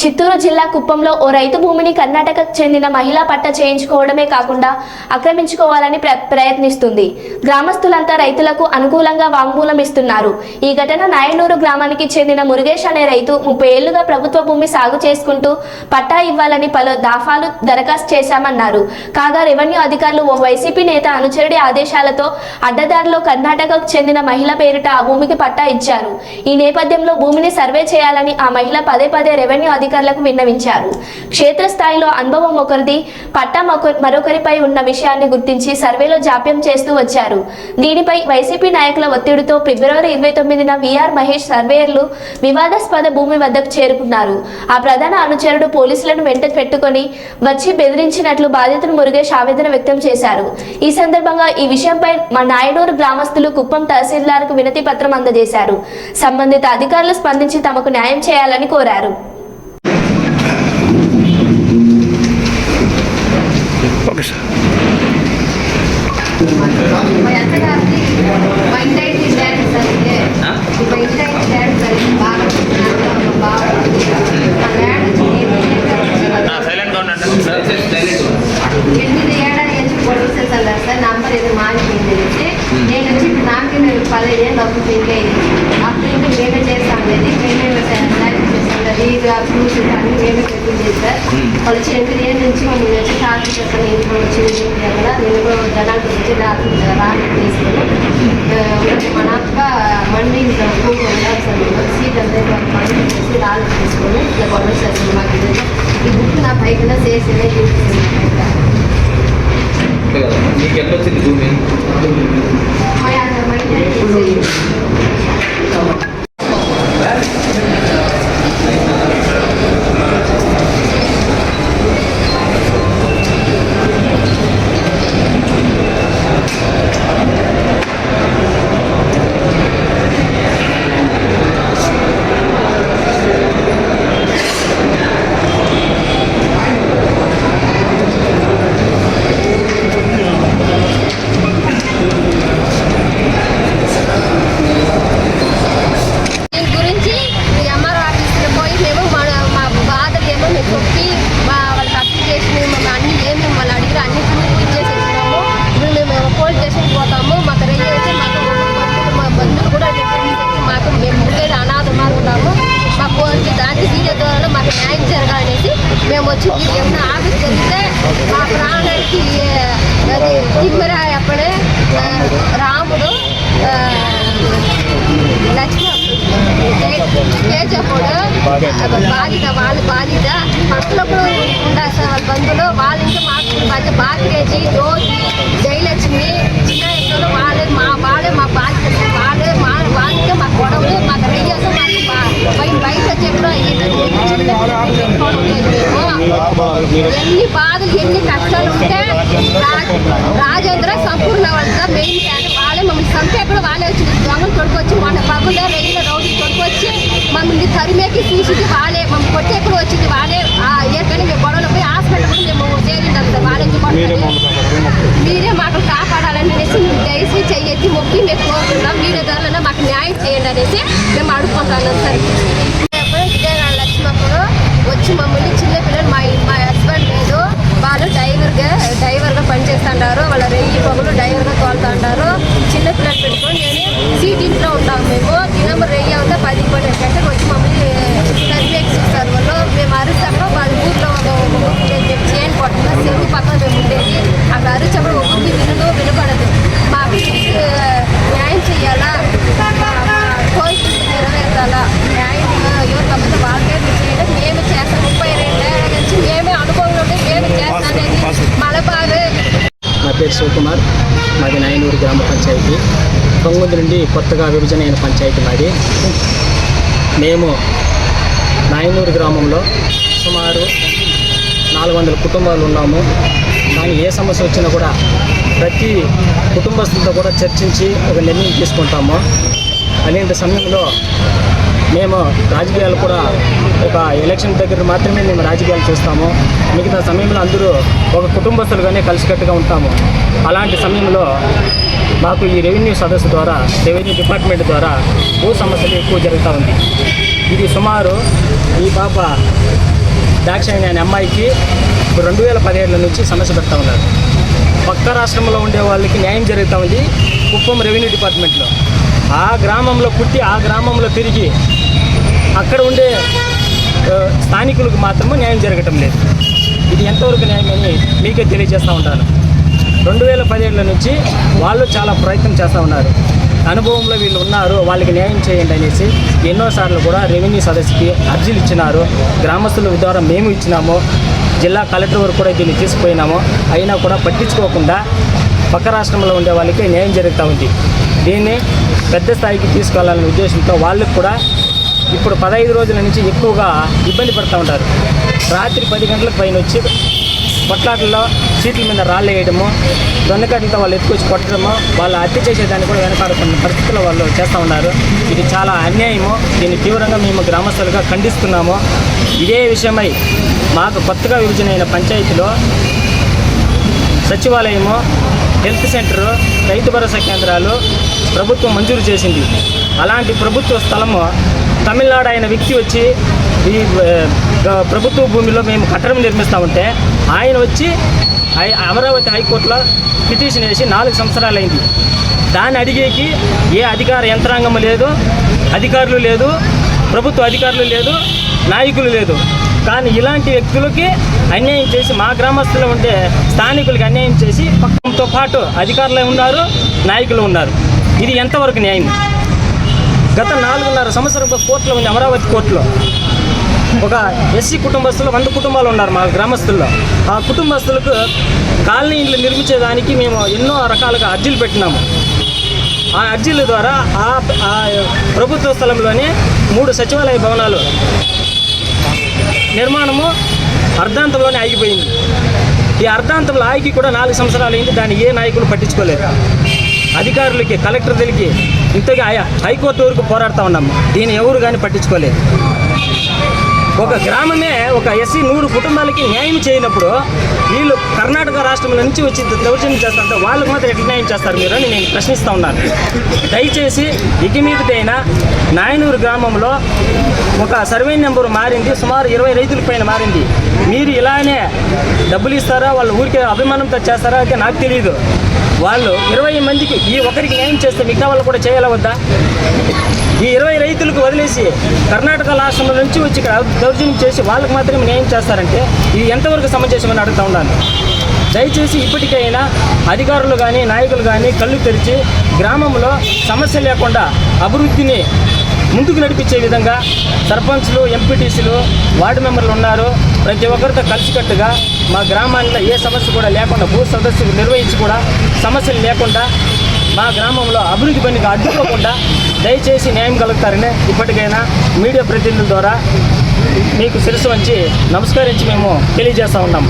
చిత్తూరు జిల్లా కుప్పంలో ఓ రైతు భూమిని కర్ణాటకకు చెందిన మహిళ పట్ట చేయించుకోవడమే కాకుండా ఆక్రమించుకోవాలని ప్ర ప్రయత్నిస్తుంది. గ్రామస్తులంతా రైతులకు అనుకూలంగా వాంగ్మూలం ఇస్తున్నారు. ఈ ఘటన నాయనూరు గ్రామానికి చెందిన మురుగేష్ అనే రైతు ముప్పై ఏళ్ళుగా ప్రభుత్వ భూమి సాగు చేసుకుంటూ పట్టా ఇవ్వాలని పలు దాఫాలు దరఖాస్తు చేశామన్నారు. కాగా రెవెన్యూ అధికారులు ఓ వైసీపీ నేత అనుచరుడి ఆదేశాలతో అడ్డదారిలో కర్ణాటకకు చెందిన మహిళ పేరిట ఆ భూమికి పట్టా ఇచ్చారు. ఈ నేపథ్యంలో భూమిని సర్వే చేయాలని ఆ మహిళ పదే పదే రెవెన్యూ అధికారులకు విన్నవించారు. క్షేత్రస్థాయిలో అనుభవం ఒకరిది పట్టా మరొకరిపై ఉన్న విషయాన్ని గుర్తించి సర్వేలో జాప్యం చేస్తూ వచ్చారు. దీనిపై వైసీపీ నాయకుల ఒత్తిడితో ఫిబ్రవరి ఇరవై తొమ్మిదిన విఆర్ మహేష్ సర్వేయర్లు వివాదాస్పద భూమి వద్దకు చేరుకున్నారు. ఆ ప్రధాన అనుచరుడు పోలీసులను వెంట పెట్టుకొని వచ్చి బెదిరించినట్లు బాధితులు మురుగేష్ ఆవేదన వ్యక్తం చేశారు. ఈ సందర్భంగా ఈ విషయంపై మా నాయనూరు గ్రామస్తులు కుప్పం తహసీల్దార్కు వినతి పత్రం అందజేశారు. సంబంధిత అధికారులు స్పందించి తమకు న్యాయం చేయాలని కోరారు ఓకే సార్ మా అత్తగారికి మా ఇంటి అయితే డాడీ సార్ ఇదే. మా ఇంటి అయితే డాడీ సార్ ఇది బాగా నాకు బాగా మా డాడీ వచ్చి ఏమి సైలెంట్గా ఉండండి ఎనిమిది ఏడాది నుంచి పోలీసులు సార్ సార్ నంబర్ ఏదో మారిపోయింది నేను వచ్చి ఇప్పుడు నాకే నేను పదిహేను డబ్బు పెళ్ళేది అప్పుడు ఇంకా మేమే చేస్తాం అనేది మేమే లైఫ్ చేస్తాం. అది ఇది ఆ ఫ్రూట్స్ అన్ని మేమే పెట్టింది సార్ వాళ్ళు వచ్చి ఎనిమిది ఏళ్ళ నుంచి మమ్మల్ని వచ్చి టార్చర్ చేస్తాను ఇంట్లో వచ్చి కదా నేను కూడా జనాలు వచ్చి రాత్రి రాత్రి తీసుకొని మన అక్క మండి ఇంకా కూతురు సీట్ అంతా మండి చేసి రాళ్ళు తీసుకొని ఇట్లా గొడవ చేస్తాను మాకు ఈ బుక్ నా పైకి చేసినే చూపిస్తుంది ఎట్లా వచ్చింది భూమి మా అన్న మండి చేసి దీని గురించి ఈ ఎంఆర్ఓ ఆఫీస్లో పోయి మేము మన మా బాధలు ఏమో మేము చెప్పి మా వాళ్ళకి అప్లికేషన్ మేము అన్ని ఏమి వాళ్ళు అడిగిన అన్నింటినీ ఇచ్చేసేసినాము ఇప్పుడు మేము పోలీస్ స్టేషన్కి పోతాము మాకు రెయ్యి అయితే మాకు బంధువులు మా బంధువులు కూడా చెప్పి మాకు మేము ఉండేది అనాథ ఉన్నాము మాకు వచ్చి దాంట్లో వీడియో ద్వారా మాకు న్యాయం జరగాలనేసి మేము వచ్చి ఏమైనా ఆఫీస్ చెప్తే మా ప్రాణానికి అది తిమ్మరా అప్పుడే రాముడు ఆ, బాధిత వాళ్ళు బాధిత పక్కనప్పుడు ఉండాల్సిన వాళ్ళ బంధువులు వాళ్ళ ఇంట్లో మాకు మధ్య బాధ్యత రోజు జయలక్ష్మి చిన్న ఎక్కడో వాళ్ళే మా వాళ్ళే మా బాధ్యత వాళ్ళే మా వాళ్ళకే మా గొడవలు మాకు రెయ్యాక మాకు బా- బయట బయట వచ్చి ఎక్కడో ఎన్ని బాధలు ఎన్ని కష్టాలు ఉంటే రా- రాజేంద్ర సంపూర్ణ వాళ్ళ మెయిన్ ఫ్యాన్ వాళ్ళే మమ్మల్ని చంపే కూడా వాళ్ళే వచ్చి దొంగలు కొడుకొచ్చి మన పగుల రైలు రౌడీ కొడుకొచ్చి మమ్మల్ని తరిమేకి చూసి వాళ్ళే మమ్మల్ని కొట్టే కూడా వచ్చింది వాళ్ళే ఆ ఏకని మేము గొడవలు పోయి హాస్పిటల్ కూడా మేము చేరిండాం సార్ వాళ్ళే. మీరే మాకు కాపాడాలని అనేసి మేము దయచేసి చెయ్యెత్తి మొక్కి మేము కోరుతున్నాం మీరే ద్వారా మాకు న్యాయం చేయండి అనేసి మేము అడుగుకుంటున్నాం సార్. అప్పుడు విజయనగరం లక్ష్మప్పుడు వచ్చి మమ్మల్ని మా మా హస్బెండ్ లేదు. వాళ్ళు డ్రైవర్గా డ్రైవర్గా పనిచేస్తుంటారు. వాళ్ళ రెయ్యి పగులు డ్రైవర్గా తోలుతుంటారు. చిన్న పిల్లలు పెట్టుకొని నేను సీట్ ఇంట్లో ఉంటాం మేము. దినం రెయ్యి పది పది గంటలకు వచ్చి మమ్మల్ని సర్వేకి చూస్తారు వాళ్ళు మేము అరుస్తాము వాళ్ళ ఊర్లో ఒక ఊరు ఉండేది మేము చేయని కొట్టుకున్న చెరువు పక్కన మేము ఉండేది అక్కడ అరిచినప్పుడు ఒక్కొక్కటి వినదు వినపడదు మాకు ఆ, న్యాయం చేయాలా కోరిక నెరవేర్చాలా న్యాయం ఎవరు తప్పదు వాళ్ళకే చేయడం మేము చేస్తాం ముప్పై రెండేళ్ళ నుంచి మేమే అనుభవం ఉంటే మేము చేస్తానని మలబారు నా పేరు శివకుమార్ మాది నాయనూరు గ్రామ పంచాయతీ నుండి కొత్తగా విభజన అయిన పంచాయతీ మాది. మేము నాయనూరు గ్రామంలో సుమారు నాలుగు వందల కుటుంబాలు ఉన్నాము. కానీ ఏ సమస్య వచ్చినా కూడా ప్రతి కుటుంబస్తులతో కూడా చర్చించి ఒక నిర్ణయం తీసుకుంటాము. అలాంటి సమయంలో మేము రాజకీయాలు కూడా ఒక ఎలక్షన్ దగ్గర మాత్రమే మేము రాజకీయాలు చేస్తాము. మిగతా సమయంలో అందరూ ఒక కుటుంబస్తులుగానే కలిసికట్టుగా ఉంటాము. అలాంటి సమయంలో మాకు ఈ రెవెన్యూ సదస్సు ద్వారా రెవెన్యూ డిపార్ట్మెంట్ ద్వారా భూ సమస్యలు ఎక్కువ జరుగుతూ ఉంది. ఇది సుమారు ఈ పాప దాక్షాయణి అనే అమ్మాయికి రెండు వేల పదిహేడుల నుంచి సమస్య పెడతా ఉన్నారు. పక్క రాష్ట్రంలో ఉండే వాళ్ళకి న్యాయం జరుగుతూ ఉంది కుప్పం రెవెన్యూ డిపార్ట్మెంట్లో. ఆ గ్రామంలో పుట్టి ఆ గ్రామంలో తిరిగి అక్కడ ఉండే స్థానికులకు మాత్రము న్యాయం జరగటం లేదు. ఇది ఎంతవరకు న్యాయమని మీకే తెలియజేస్తూ ఉంటాను. రెండు వేల పదిహేడుల నుంచి వాళ్ళు చాలా ప్రయత్నం చేస్తూ ఉన్నారు. అనుభవంలో వీళ్ళు ఉన్నారు వాళ్ళకి న్యాయం చేయండి అనేసి ఎన్నోసార్లు కూడా రెవెన్యూ సదస్సుకి అర్జీలు ఇచ్చినారు. గ్రామస్తుల ద్వారా మేము ఇచ్చినాము. జిల్లా కలెక్టర్ వరకు కూడా దీన్ని తీసుకుపోయినాము. అయినా కూడా పట్టించుకోకుండా పక్క రాష్ట్రంలో ఉండే వాళ్ళకి న్యాయం జరుగుతూ ఉంది. దీన్ని పెద్ద స్థాయికి తీసుకెళ్ళాలనే ఉద్దేశంతో వాళ్ళకు కూడా ఇప్పుడు పదహైదు రోజుల నుంచి ఎక్కువగా ఇబ్బంది పడుతూ ఉంటారు రాత్రి పది గంటలకు పైన వచ్చి కొట్లాటల్లో సీట్ల మీద రాళ్ళు వేయడము దొండకట్లతో వాళ్ళు ఎత్తుకొచ్చి కొట్టడము వాళ్ళు హత్య చేసేదాన్ని కూడా వెనకాడుతున్న పరిస్థితుల్లో వాళ్ళు చేస్తూ ఉన్నారు. ఇది చాలా అన్యాయము. దీన్ని తీవ్రంగా మేము గ్రామస్తులుగా ఖండిస్తున్నాము. ఇదే విషయమై మాకు కొత్తగా విభజన అయిన పంచాయతీలో సచివాలయము హెల్త్ సెంటరు రైతు భరోసా కేంద్రాలు ప్రభుత్వం మంజూరు చేసింది. అలాంటి ప్రభుత్వ స్థలము తమిళనాడు అయిన వ్యక్తి వచ్చి ఈ ప్రభుత్వ భూమిలో మేము కట్టడం నిర్మిస్తామంటే ఆయన వచ్చి ఐ- అమరావతి హైకోర్టులో పిటిషన్ వేసి నాలుగు సంవత్సరాలు అయింది దాన్ని అడిగేకి ఏ అధికార యంత్రాంగం లేదు అధికారులు లేదు ప్రభుత్వ అధికారులు లేదు నాయకులు లేదు. కానీ ఇలాంటి వ్యక్తులకి అన్యాయం చేసి మా గ్రామస్తులు ఉండే స్థానికులకి అన్యాయం చేసి పక్కంతో పాటు అధికారులు ఉన్నారు నాయకులు ఉన్నారు. ఇది ఎంతవరకు న్యాయం? గత నాలుగున్నర సంవత్సరం కోర్టులో ఉంది అమరావతి కోర్టులో. ఒక ఎస్సీ కుటుంబస్తులు వంద కుటుంబాలు ఉన్నారు మా గ్రామస్తుల్లో. ఆ కుటుంబస్తులకు కాలనీ ఇండ్లు నిర్మించేదానికి మేము ఎన్నో రకాలుగా అర్జీలు పెట్టినాము. ఆ అర్జీల ద్వారా ఆ ఆ ప్రభుత్వ స్థలంలోనే మూడు సచివాలయ భవనాలు నిర్మాణము అర్ధాంతంలోనే ఆగిపోయింది. ఈ అర్ధాంతంలో ఆగి కూడా నాలుగు సంవత్సరాలు అయింది దాన్ని ఏ నాయకులు పట్టించుకోలేదు. అధికారులకి కలెక్టర్ ఇంతగా ఆయా హైకోర్టు వరకు పోరాడుతూ ఉన్నాము. దీన్ని ఎవరు కానీ పట్టించుకోలేదు. ఒక గ్రామమే ఒక ఎస్సీ నూరు కుటుంబాలకి న్యాయం చేయనప్పుడు వీళ్ళు కర్ణాటక రాష్ట్రం నుంచి వచ్చి దౌర్జన్యం చేస్తారంటే వాళ్ళకు మాత్రం ఎట్లా న్యాయం చేస్తారు మీరు అని నేను ప్రశ్నిస్తూ ఉన్నాను. దయచేసి ఇక మీదటైన నాయనూరు గ్రామంలో ఒక సర్వే నెంబర్ మారింది సుమారు ఇరవై రైతుల పైన మారింది. మీరు ఇలానే డబ్బులు ఇస్తారా? వాళ్ళు ఊరికే అభిమానంతో చేస్తారా? అయితే నాకు తెలియదు వాళ్ళు ఇరవై మందికి ఈ ఒకరికి న్యాయం చేస్తే మిగతా వాళ్ళు కూడా చేయాలా వద్దా? ఈ ఇరవై రైతులకు వదిలేసి కర్ణాటక రాష్ట్రంలో నుంచి వచ్చి ఇక్కడ దౌర్జన్యం చేసి వాళ్ళకి మాత్రమే న్యాయం చేస్తారంటే ఇది ఎంతవరకు సమంజసమని అడుగుతా ఉన్నాను దయచేసి ఇప్పటికైనా అధికారులు కానీ నాయకులు కానీ కళ్ళు తెరిచి గ్రామంలో సమస్య లేకుండా అభివృద్ధిని ముందుకు నడిపించే విధంగా సర్పంచ్లు ఎంపీటీసీలు వార్డు మెంబర్లు ఉన్నారు. ప్రతి ఒక్కరితో కలిసికట్టుగా మా గ్రామాల్లో ఏ సమస్య కూడా లేకుండా భూ సదస్సులు నిర్వహించి కూడా సమస్యలు లేకుండా మా గ్రామంలో అభివృద్ధి పనికి అడ్డుకోకుండా దయచేసి న్యాయం కలుగుతారని ఇప్పటికైనా మీడియా ప్రతినిధుల ద్వారా మీకు శిరస్సు వంచి నమస్కరించి మేము తెలియజేస్తా ఉన్నాం.